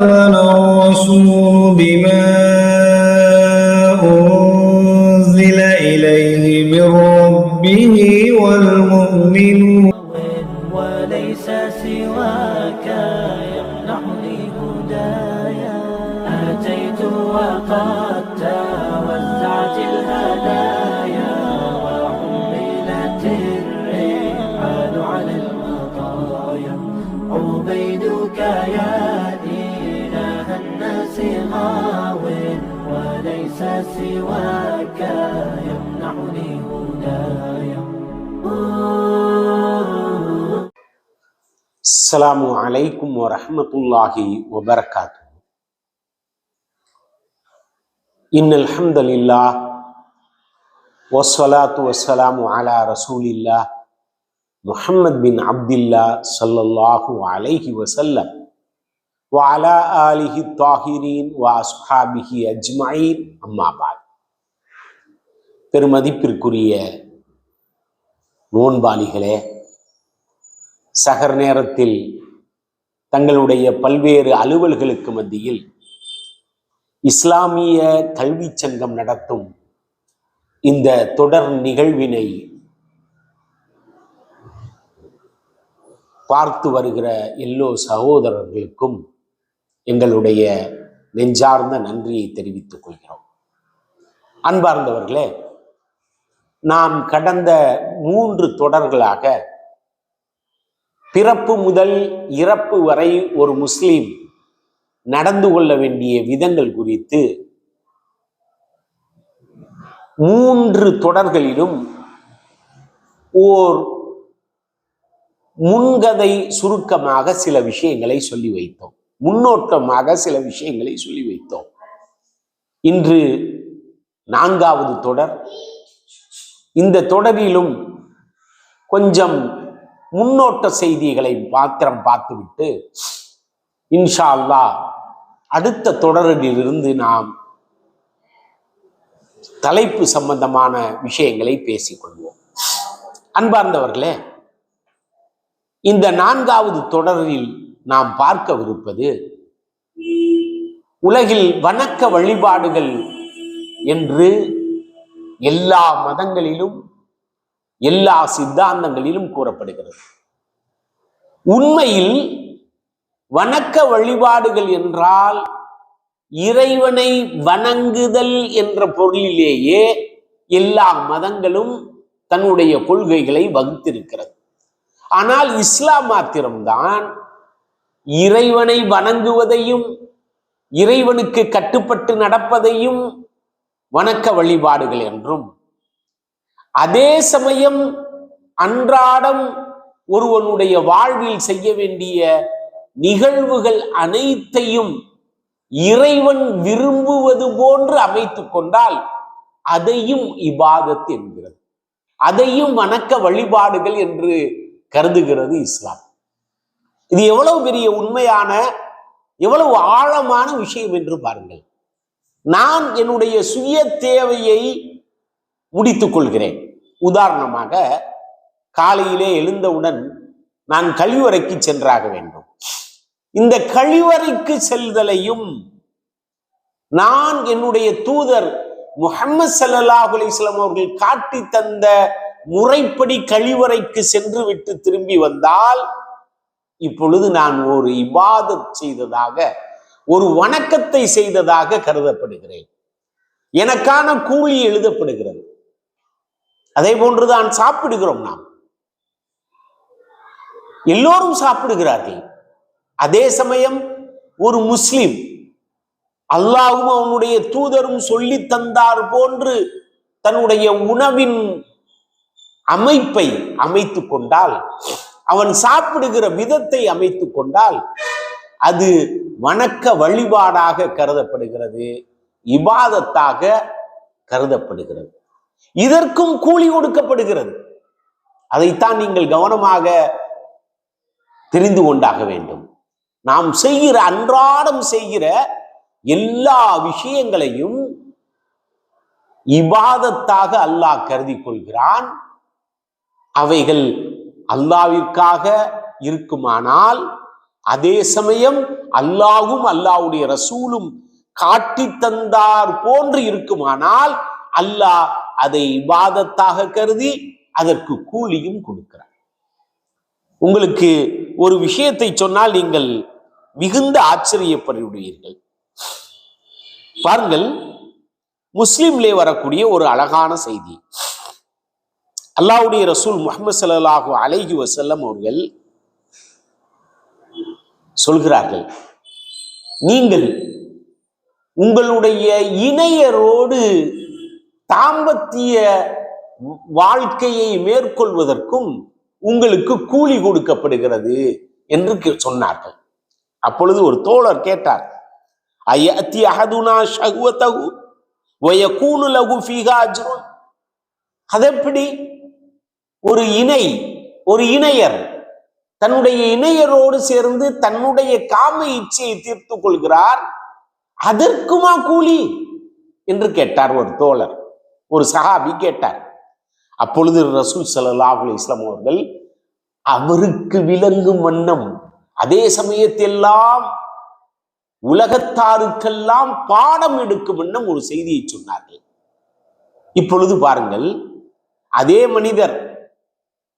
الرسول بما أنزل إليه من ربه والمؤمنون وليس سواك يمنحني هدايا أتيت وقد توزعت الهدايا وحملت الرحال على المطايا عبيدك يا سواك يمنحني هدايا السلام عليكم ورحمة الله وبركاته. إن الحمد لله والصلاة والسلام على رسول الله محمد بن عبد الله صلى الله عليه وسلم. வாலா ஆலிஹி தாஹிரீன் வா அஸ்ஹாபிஹி அஜ்மாயின் அம்மாபாத் பெருமதிப்பிற்குரிய நோன்பாளிகளே சகர் நேரத்தில் தங்களுடைய பல்வேறு அலுவல்களுக்கு மத்தியில் இஸ்லாமிய கல்விச் சங்கம் நடத்தும் இந்த தொடர் நிகழ்வினை பார்த்து வருகிற எல்லோ சகோதரர்களுக்கும் எங்களுடைய நெஞ்சார்ந்த நன்றியை தெரிவித்துக் கொள்கிறோம். அன்பார்ந்தவர்களே நாம் கடந்த மூன்று தொடர்களாக பிறப்பு முதல் இறப்பு வரை ஒரு முஸ்லீம் நடந்து கொள்ள வேண்டிய விதங்கள் குறித்து மூன்று தொடர்களிலும் ஓர் முன்கதை சுருக்கமாக சில விஷயங்களை சொல்லி வைத்தோம். முன்னோட்டமாக சில விஷயங்களை சொல்லி வைத்தோம். இன்று நான்காவது தொடர். இந்த தொடரிலும் கொஞ்சம் முன்னோட்ட செய்திகளை மாத்திரம் பார்த்துவிட்டு இன்ஷா அல்லாஹ் அடுத்த தொடரிலிருந்து நாம் தலைப்பு சம்பந்தமான விஷயங்களை பேசிக்கொள்வோம். அன்பார்ந்தவர்களே இந்த நான்காவது தொடரில் நாம் பார்க்கவிருப்பது உலகில் வணக்க வழிபாடுகள் என்று எல்லா மதங்களிலும் எல்லா சித்தாந்தங்களிலும் கூறப்படுகிறது. உண்மையில் வணக்க வழிபாடுகள் என்றால் இறைவனை வணங்குதல் என்ற பொருளிலேயே எல்லா மதங்களும் தன்னுடைய கொள்கைகளை வகுத்திருக்கிறது. ஆனால் இஸ்லாம் மாத்திரம்தான் இறைவனை வணங்குவதையும் இறைவனுக்கு கட்டுப்பட்டு நடப்பதையும் வணக்க வழிபாடுகள் என்றும் அதே சமயம் அன்றாடம் ஒருவனுடைய வாழ்வில் செய்ய வேண்டிய நிகழ்வுகள் அனைத்தையும் இறைவன் விரும்புவது போன்று அமைத்துக் கொண்டால் அதையும் இபாதத் என்கிறது. அதையும் வணக்க வழிபாடுகள் என்று கருதுகிறது இஸ்லாம். இது எவ்வளவு பெரிய உண்மையான எவ்வளவு ஆழமான விஷயம் என்று பாருங்கள். நான் என்னுடைய சுய தேவையை முடித்துக் கொள்கிறேன். உதாரணமாக காலையிலே எழுந்தவுடன் நான் கழிவறைக்கு சென்றாக வேண்டும். இந்த கழிவறைக்கு செல்தலையும் நான் என்னுடைய தூதர் முகமது சல்லாஹ் அலிஸ்லாம் அவர்கள் காட்டி தந்த முறைப்படி கழிவறைக்கு சென்று விட்டு திரும்பி வந்தால் இப்பொழுது நான் ஒரு இபாதத் செய்ததாக ஒரு வணக்கத்தை செய்ததாக கருதப்படுகிறேன். எனக்கான கூலி எழுதப்படுகிறது. அதே போன்றுதான் சாப்பிடுகிறோம் நாம். எல்லோரும் சாப்பிடுகிறார்கள். அதே சமயம் ஒரு முஸ்லிம் அல்லாஹும் அவனுடைய தூதரும் சொல்லி தந்தார் போன்று தன்னுடைய உணவின் அமைப்பை அமைத்து கொண்டால் அவன் சாப்பிடுகிற விதத்தை அமைத்து கொண்டால் அது வணக்க வழிபாடாக கருதப்படுகிறது இபாதத்தாக கருதப்படுகிறது. இதற்கும் கூலி கொடுக்கப்படுகிறது அதைத்தான் நீங்கள் கவனமாக தெரிந்து கொண்டாக வேண்டும். நாம் செய்கிற அன்றாடம் செய்கிற எல்லா விஷயங்களையும் இபாதத்தாக அல்லாஹ் கருதி கொள்கிறான். அவைகள் அல்லாவிற்காக இருக்குமானால் அதே சமயம் அல்லாஹும் அல்லாஹ்வுடைய ரசூலும் காட்டி தந்தார் போன்று இருக்குமானால் அல்லாஹ் அதை இபாதத்தாக கருதி அதற்கு கூலியும் கொடுக்கிறார். உங்களுக்கு ஒரு விஷயத்தை சொன்னால் நீங்கள் மிகுந்த ஆச்சரியப்படுவீர்கள். பாருங்கள் முஸ்லிம்லே வரக்கூடிய ஒரு அழகான செய்தி. அல்லாவுடைய ரசூல் முகமது சல்லாஹூ அலைஹி வசல்லம் அவர்கள் சொல்கிறார்கள் நீங்கள் உங்களுடைய இணையரோடு தாம்பத்திய வாழ்க்கையை மேற்கொள்வதற்கும் உங்களுக்கு கூலி கொடுக்கப்படுகிறது என்று கே- சொன்னார்கள். அப்பொழுது ஒரு தோழர் கேட்டார் ஐயத்தி அஹதுனா ஷஹ்வதஹு வயகூனு லஹு ஃபீஹா அஜ்ருன்? அதெப்படி? ஒரு இணை ஒரு இணையர் தன்னுடைய இணையரோடு சேர்ந்து தன்னுடைய காம இச்சையை தீர்த்து கொள்கிறார். அதற்குமா கூலி? என்று கேட்டார் ஒரு தோழர். ஒரு சஹாபி கேட்டார். அப்பொழுது ரசூல் ஸல்லல்லாஹு இஸ்லாம் அவர்கள் அவருக்கு விளங்கும் வண்ணம் அதே சமயத்தெல்லாம் உலகத்தாருக்கெல்லாம் பாடம் எடுக்கும் வண்ணம் ஒரு செய்தியை சொன்னார்கள். இப்பொழுது பாருங்கள் அதே மனிதர்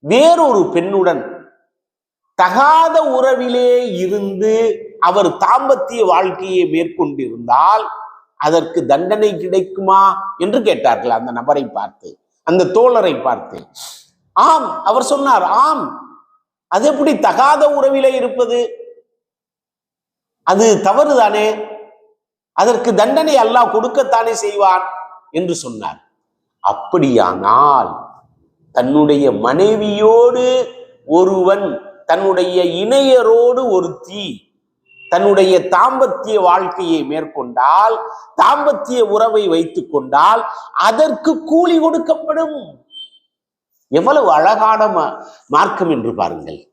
வேறொரு பெண்ணுடன் தகாத உறவிலே இருந்து அவர் தாம்பத்திய வாழ்க்கையை மேற்கொண்டிருந்தால் அதற்கு தண்டனை கிடைக்குமா என்று கேட்டார்கள். அந்த நபரை பார்த்து அந்த தோழரை பார்த்து ஆம் அவர் சொன்னார் ஆம் அது எப்படி தகாத உறவிலே இருப்பது? அது தவறுதானே? அதற்கு தண்டனை அல்லாஹ் கொடுக்கத்தானே செய்வான்? என்று சொன்னார். அப்படியானால் தன்னுடைய மனைவியோடு ஒருவன் தன்னுடைய இணையரோடு ஒருத்தி தன்னுடைய தாம்பத்திய வாழ்க்கையை மேற்கொண்டால் தாம்பத்திய உறவை வைத்துக் கொண்டால் அதற்கு கூலி கொடுக்கப்படும். எவ்வளவு அழகான மார்க்கம் என்று பாருங்கள்.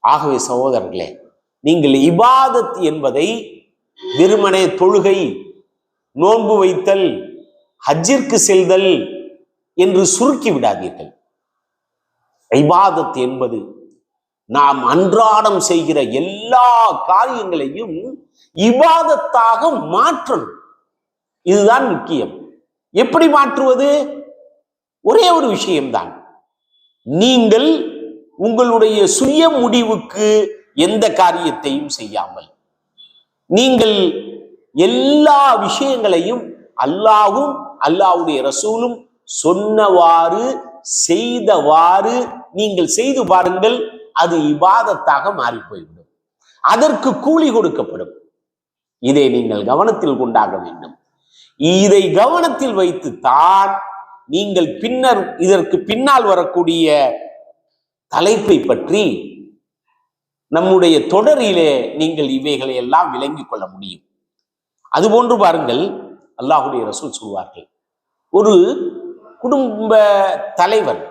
ஆகவே சகோதரர்களே நீங்கள் இபாதத் என்பதை வெறுமனே தொழுகை நோன்பு வைத்தல் ஹஜ்ஜிற்கு செல்தல் என்று சுருக்கி விடாதீர்கள். ஐபாதத் என்பது நாம் அன்றாடம் செய்கிற எல்லா காரியங்களையும் இபாதத்தாக மாற்றணும். இதுதான் முக்கியம். எப்படி மாற்றுவது? ஒரே ஒரு விஷயம்தான். நீங்கள் உங்களுடைய சுய முடிவுக்கு எந்த காரியத்தையும் செய்யாமல் நீங்கள் எல்லா விஷயங்களையும் அல்லாவும் அல்லாவுடைய ரசூலும் சொன்னவாறு செய்தவாறு நீங்கள் செய்து பாருங்கள் அது இபாதத்தாக மாறி போய்விடும் அதற்கு கூலி கொடுக்கப்படும். இதை நீங்கள் கவனத்தில் கொண்டாக வேண்டும். இதை கவனத்தில் வைத்துத்தான் நீங்கள் பின்னர் இதற்கு பின்னால் வரக்கூடிய தலைப்பை பற்றி நம்முடைய தொடரிலே நீங்கள் இவைகளை எல்லாம் விளங்கிக் கொள்ள முடியும். அதுபோன்று பாருங்கள் அல்லாஹுடைய ரசூல் சொல்வார்கள். ஒரு குடும்ப தலைவன்.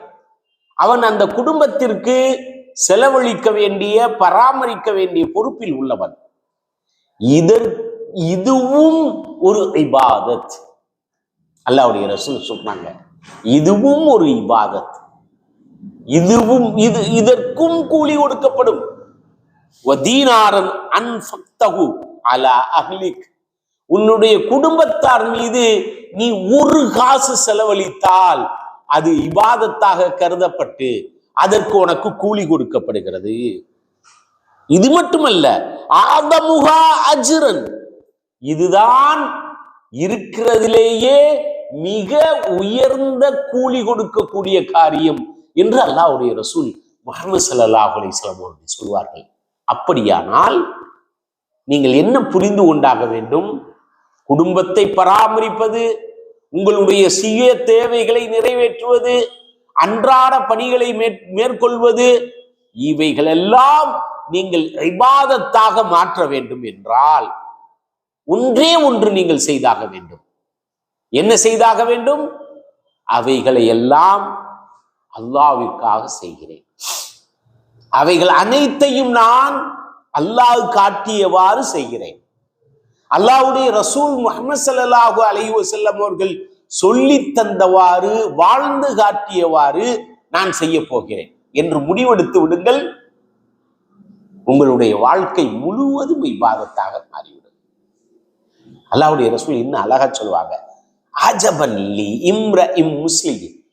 அவன் அந்த குடும்பத்திற்கு செலவழிக்க வேண்டிய பராமரிக்க வேண்டிய பொறுப்பில் உள்ளவன். இதற் இதுவும் ஒரு இபாதத். அல்லாவுடைய ரசூல் சொன்னாங்க இதுவும் ஒரு இபாதத். இதுவும் இது இதற்கும் கூலி கொடுக்கப்படும். வதீனாரன் அன்ஃபக்தஹு அலா அஹ்லிக். உன்னுடைய குடும்பத்தார் மீது நீ ஒரு காசு செலவழித்தால் அது இபாதத்தாக கருதப்பட்டு அதற்கு உனக்கு கூலி கொடுக்கப்படுகிறது. இது மட்டுமல்ல ஆதமுகா அஜிரன். இதுதான் இருக்கிறதிலேயே மிக உயர்ந்த கூலி கொடுக்கக்கூடிய காரியம் என்று அல்லாவுடைய ரசூல் முகமது சல்லாஹ் அலிஸ்லாம் அவர்கள் சொல்வார்கள். அப்படியானால் நீங்கள் என்ன புரிந்து கொண்டாக வேண்டும்? குடும்பத்தை பராமரிப்பது உங்களுடைய சுய தேவைகளை நிறைவேற்றுவது அன்றாட பணிகளை மேற்- மேற்கொள்வது இவைகளெல்லாம் நீங்கள் இபாதத்தாக மாற்ற வேண்டும் என்றால் ஒன்றே ஒன்று நீங்கள் செய்தாக வேண்டும். என்ன செய்தாக வேண்டும்? அவைகளை எல்லாம் அல்லாவிற்காக செய்கிறேன். அவைகள் அனைத்தையும் நான் அல்லாஹ் காட்டியவாறு செய்கிறேன். அல்லாவுடைய ரசூல் முகமது ஸல்லல்லாஹு அலைஹி செல்லம் அவர்கள் சொல்லி தந்தவாறு வாழ்ந்து காட்டியவாறு நான் செய்ய போகிறேன் என்று முடிவெடுத்து விடுங்கள். உங்களுடைய வாழ்க்கை முழுவதும் இவ்வாதத்தாக மாறிவிடும். அல்லாவுடைய ரசூல் இன்னும் அழகா சொல்லுவாங்க அஜபன் லி இம்ர இம் முஸ்லிம்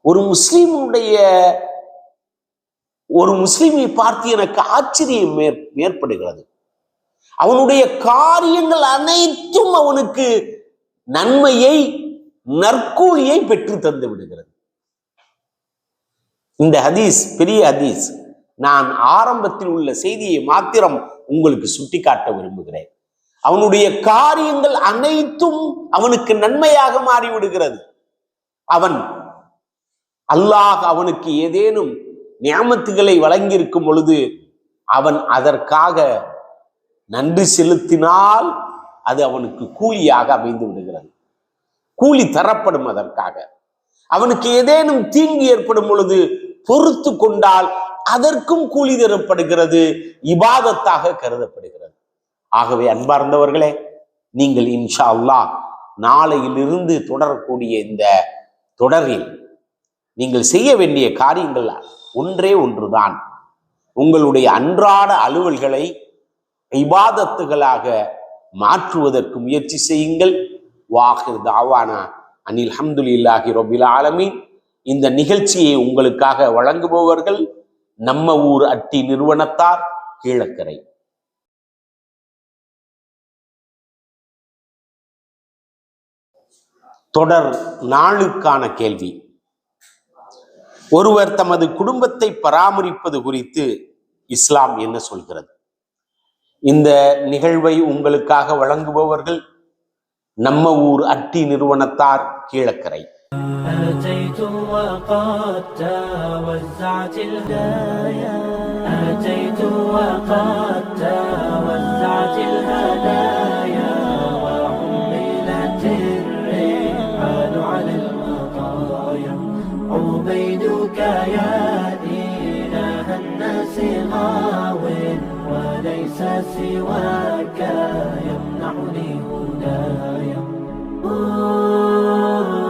ஒரு முஸ்லீமுடைய ஒரு முஸ்லீமை பார்த்து எனக்கு ஆச்சரியம் மேற்- ஏற்படுகிறது. அவனுடைய காரியங்கள் அனைத்தும் அவனுக்கு நன்மையை நற்கூலியை பெற்று தந்து விடுகிறது. இந்த ஹதீஸ் பெரிய ஹதீஸ் நான் ஆரம்பத்தில் உள்ள செய்தியை மாத்திரம் உங்களுக்கு சுட்டிக்காட்ட விரும்புகிறேன். அவனுடைய காரியங்கள் அனைத்தும் அவனுக்கு நன்மையாக மாறிவிடுகிறது. அவன் அல்லாஹ் அவனுக்கு ஏதேனும் நியமத்துகளை வழங்கியிருக்கும் பொழுது அவன் அதற்காக நன்றி செலுத்தினால் அது அவனுக்கு கூலியாக அமைந்து விடுகிறது. கூலி தரப்படும் அதற்காக. அவனுக்கு ஏதேனும் தீங்கு ஏற்படும் பொழுது பொறுத்து கொண்டால் அதற்கும் கூலி தரப்படுகிறது இபாதத்தாக கருதப்படுகிறது. ஆகவே அன்பார்ந்தவர்களே நீங்கள் இன்ஷா அல்லா நாளையிலிருந்து தொடரக்கூடிய இந்த தொடரில் நீங்கள் செய்ய வேண்டிய காரியங்கள் ஒன்றே ஒன்றுதான். உங்களுடைய அன்றாட அலுவல்களை இபாதத்துகளாக மாற்றுவதற்கு முயற்சி செய்யுங்கள். வாஹிர் தாவானா அனில் ஹம்துலில்லாஹி ரொபில் ஆலமின். இந்த நிகழ்ச்சியை உங்களுக்காக வழங்குபவர்கள் நம்ம ஊர் அட்டி நிறுவனத்தார் கீழக்கரை. தொடர் நாளுக்கான கேள்வி. ஒருவர் தமது குடும்பத்தை பராமரிப்பது குறித்து இஸ்லாம் என்ன சொல்கிறது? இந்த நிகழ்வை உங்களுக்காக வழங்குபவர்கள் நம்ம ஊர் அட்டி நிறுவனத்தார் கீழக்கரை أتيت وقد توزعت الهدايا أتيت وقد توزعت الهدايا وحملت الرحال على المطايا عبيدك يا ليس سواك يمنعني هدايا. آه.